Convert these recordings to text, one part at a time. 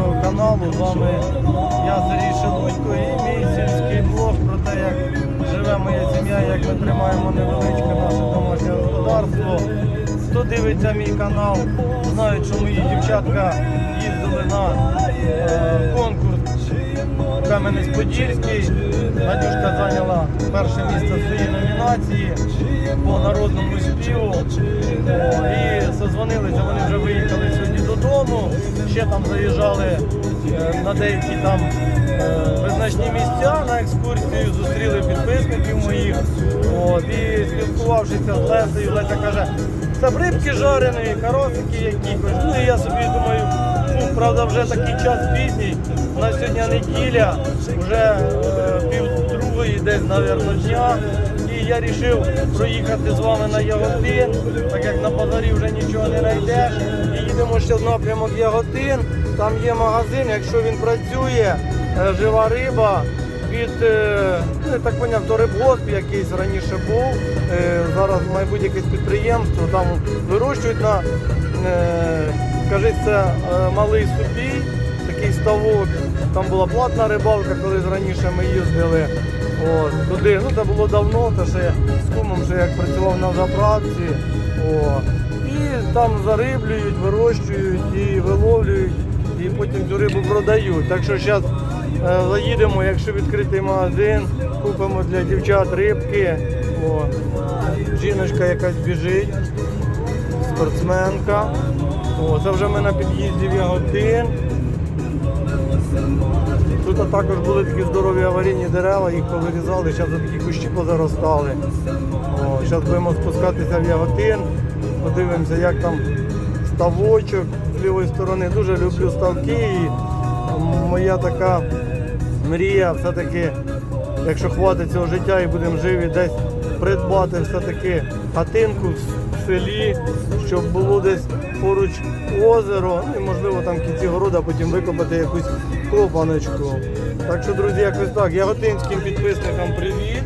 моєго каналу. З вами я Сергій Шелудько і мій сільський блог про те, як живе моя сім'я, як ми тримаємо невеличке наше домашнє господарство. Хто дивиться мій канал, знають, що мої дівчатка їздили на е, конкурс Кам'янець-Подільський. Надюшка зайняла перше місце в своїй номінації по народному співу. І созвонилися, вони вже виїхали сьогодні додому. Ще там заїжджали е, на деякі там е, визначні місця на екскурсію, зустріли підписників моїх. От, і спілкувавшися з Лесею, Леся каже, це б рибки жарені, каросики якісь. Ну і я собі думаю, фу, правда, вже такий час пізній. У нас сьогодні неділя, вже е, другої десь, мабуть, дня. І я вирішив проїхати з вами на Яготин, так як на базарі вже нічого не знайдеш. І їдемо ще в напрямок Яготин. Там є магазин, якщо він працює, е, жива риба. Від, е, ну, так поняв, то рибгосп якийсь раніше був. Е, Зараз, мабуть, якесь підприємство там вирощують на, це малий супій, такий ставок. Там була платна рибалка, колись раніше ми їздили. От, туди, ну це було давно, то ще з кумом ще як працював на заправці. О. І там зариблюють, вирощують і виловлюють, і потім цю рибу продають. Так що зараз заїдемо, якщо відкритий магазин, купимо для дівчат рибки. О. Жіночка якась біжить, спортсменка. О, це вже ми на під'їзді в Яготин. Тут також були такі здорові аварійні дерева, їх повирізали, зараз такі кущі позаростали. Зараз будемо спускатися в Яготин, подивимося, як там ставочок з лівої сторони. Дуже люблю ставки і моя така мрія все-таки, якщо хватить цього життя і будемо живі, десь придбати все-таки хатинку в селі, щоб було десь поруч озеро, ну і можливо там кінці города потім викопати якусь копаночку. Так що, друзі, якось так. Яготинським підписникам привіт.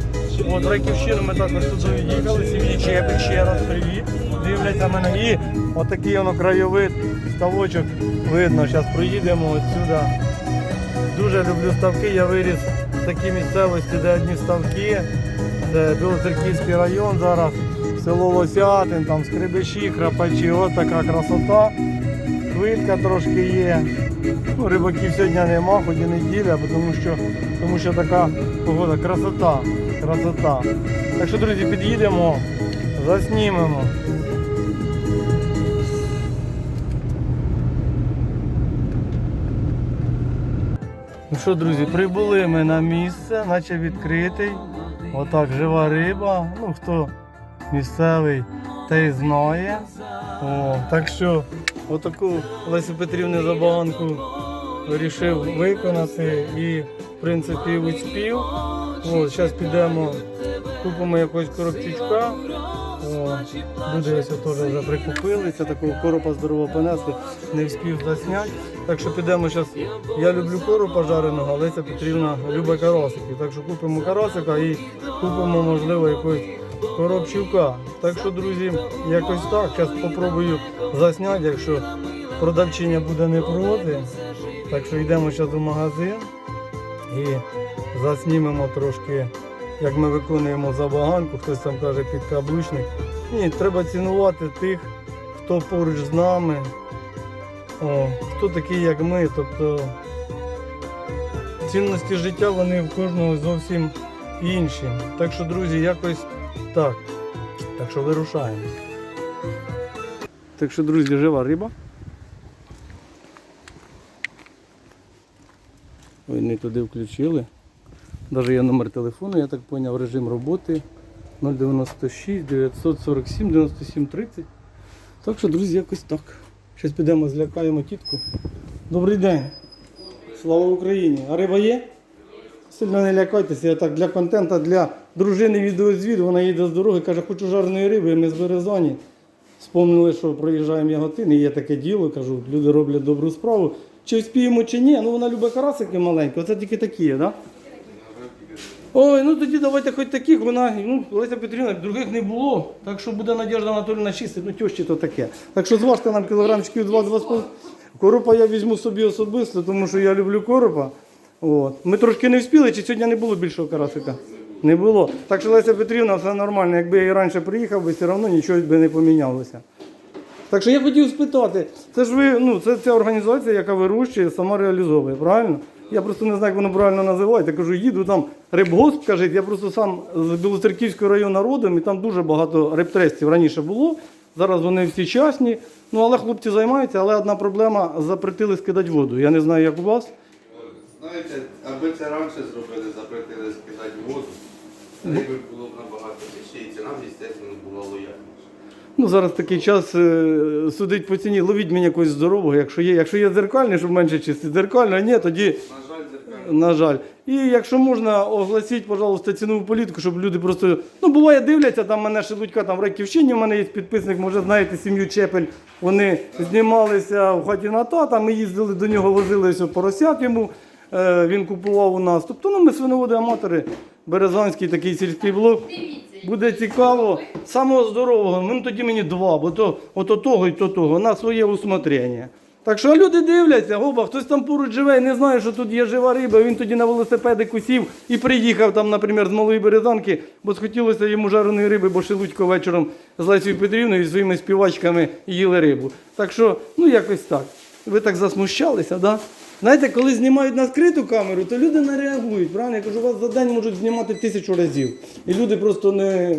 От Раківщину ми також туди їхали, сім'ї Чепик, ще раз привіт. Дивляться мене. І отакий воно краєвид, ставочок видно. Зараз проїдемо отсюди. Дуже люблю ставки, я виріс в такій місцевості, де одні ставки. Це Білоцерківський район зараз, село Лосятин, там скрибиші, храпачі, от така красота. Хвилька трошки є. Ну, рибаків сьогодні нема, хоч і неділя, тому що, тому що така погода, красота, красота. Так що, друзі, під'їдемо, заснімемо. Ну що, друзі, прибули ми на місце, наче відкритий. Отак жива риба. Ну хто місцевий, той знає. О, так що отаку Лесю Петрівну забаганку вирішив виконати і в принципі успів. От, зараз підемо, купимо якогось коробчичка. О, ось теж вже прикупили, це такого коропа здорово понесли, не встиг засняти. Так що підемо зараз. Я люблю коропа жареного, але Леся Петрівна любить карасики. Так що купимо карасика і купимо, можливо, якогось коробчука. Так що, друзі, якось так. Зараз спробую засняти, якщо продавчиня буде не проти. Так що йдемо зараз у магазин і заснімемо трошки, як ми виконуємо забаганку. Хтось там каже підкаблучник. Ні, треба цінувати тих, хто поруч з нами, О, хто такий, як ми. Тобто цінності життя вони в кожного зовсім інші. Так що, друзі, якось так. Так що вирушаємо. Так що, друзі, жива риба. Ви не туди включили. Навіть є номер телефону, я так зрозумів, режим роботи 096 947 97 30. Так що, друзі, якось так. Зараз підемо, злякаємо тітку. Добрий день. Слава Україні! А риба є? Сильно не лякайтеся, я так для контенту, для дружини відеозвід, вона їде з дороги, каже, хочу жареної риби, ми з Березані. Вспомнили, що проїжджаємо Яготин, і є таке діло, кажу, люди роблять добру справу. Чи вспіємо, чи ні, ну вона любить карасики маленькі, оце тільки такі, так? Да? Ой, ну тоді давайте хоч таких, вона, ну, Леся Петрівна, других не було, так що буде Надежда Анатолійовна чистить, ну тьощі то таке. Так що зважте нам кілограмчиків 2-2,5. Коропа я візьму собі особисто, тому що я люблю коропа. От. Ми трошки не встигли, чи сьогодні не було більшого карасика? Не було. Так що Леся Петрівна, все нормально. Якби я і раніше приїхав, би все одно нічого би не помінялося. Так що я хотів спитати, це ж ви, ну, це ця організація, яка вирощує, сама реалізовує, правильно? Я просто не знаю, як воно правильно називається. Я кажу, їду там рибгосп, кажуть, я просто сам з Білоцерківського району родом, і там дуже багато рибтрестів раніше було. Зараз вони всі частні. Ну, але хлопці займаються, але одна проблема запретили скидати воду. Я не знаю, як у вас. Знаєте, аби це раніше зробили, запретили скидати воду, риби було б набагато більше, і ціна, звісно, була лояльніша. Ну, зараз такий час е, судить по ціні, ловіть мені якогось здорового, якщо є. Якщо є дзеркальний, щоб менше чистити дзеркально, а ні, тоді На жаль, зеркально. На жаль. І якщо можна, оголосіть, пожалуйста, цінову політику, щоб люди просто. Ну, буває, дивляться, там мене Шелудька, там в Раківщині, у мене є підписник, може, знаєте, сім'ю Чепель. Вони знімалися в хаті на тата, ми їздили до нього, возили ось поросят йому. Е, Він купував у нас. Тобто, ну, ми свиноводи аматори, Березанський такий сільський блок. Буде цікаво. Самого здорового, ну тоді мені два, бо то ото того і то того, на своє усмотрення. Так що люди дивляться, гоба, хтось там поруч живе і не знає, що тут є жива риба. Він тоді на велосипедику сів і приїхав там, наприклад, з малої березанки, бо схотілося йому жареної риби, бо Шелудько вечором з Лесією Петрівною і своїми співачками їли рибу. Так що, ну якось так. Ви так засмущалися, да? Знаєте, коли знімають на скриту камеру, то люди не реагують. Правильно? Я кажу, вас за день можуть знімати тисячу разів. І люди просто не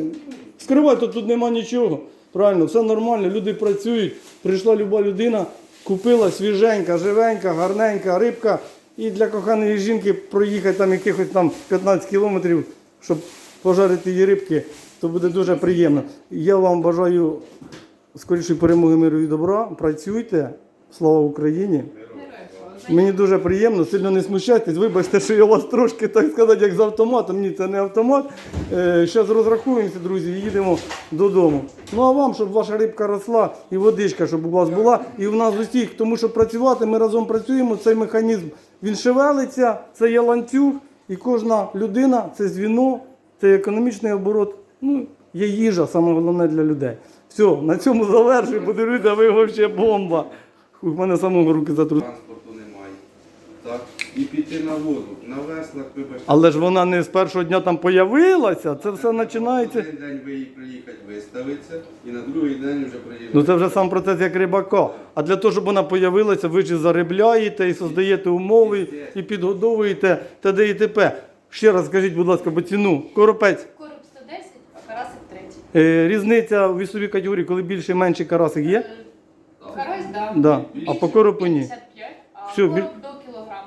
скривають, то тут нема нічого. Правильно, все нормально, люди працюють. Прийшла люба людина, купила свіженька, живенька, гарненька рибка. І для коханої жінки проїхати там якихось там 15 кілометрів, щоб пожарити її рибки, то буде дуже приємно. Я вам бажаю скорішої перемоги миру і добра. Працюйте. Слава Україні! Мені дуже приємно, сильно не смущайтесь. Вибачте, що я вас трошки, так сказати, як з автоматом. Ні, це не автомат. Зараз розрахуємося, друзі, і їдемо додому. Ну а вам, щоб ваша рибка росла і водичка, щоб у вас була, і в нас усіх, тому що працювати, ми разом працюємо, цей механізм він шевелиться, це є ланцюг, і кожна людина це звіно, це економічний оборот. Ну, є їжа, саме головне для людей. Все, на цьому завершую, а ви взагалі бомба. У мене самого руки затрусили. Так? І піти на воду, на веслах, вибачте. Але ж вона не з першого дня там появилася, це все починається. Один день ви її приїхати виставиться, і на другий день вже приїжджати. Ну це вже сам процес як рибака. А для того, щоб вона появилася, ви ж і заробляєте, і создаєте умови, і підгодовуєте т.д. і т.п. Ще раз скажіть, будь ласка, по ціну. Коропець. Короб 110, а карасик 30. Е, різниця в вісовій категорії, коли більше і менший карасик є? Карась, да. Да. А по коропу ні. 55, а Всё, короб біль- до.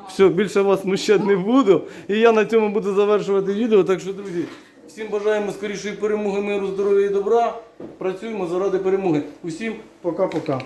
Все, більше вас смущати не буду. І я на цьому буду завершувати відео. Так що, друзі, всім бажаємо скорішої перемоги, миру, здоров'я і добра. Працюємо заради перемоги. Усім пока-пока.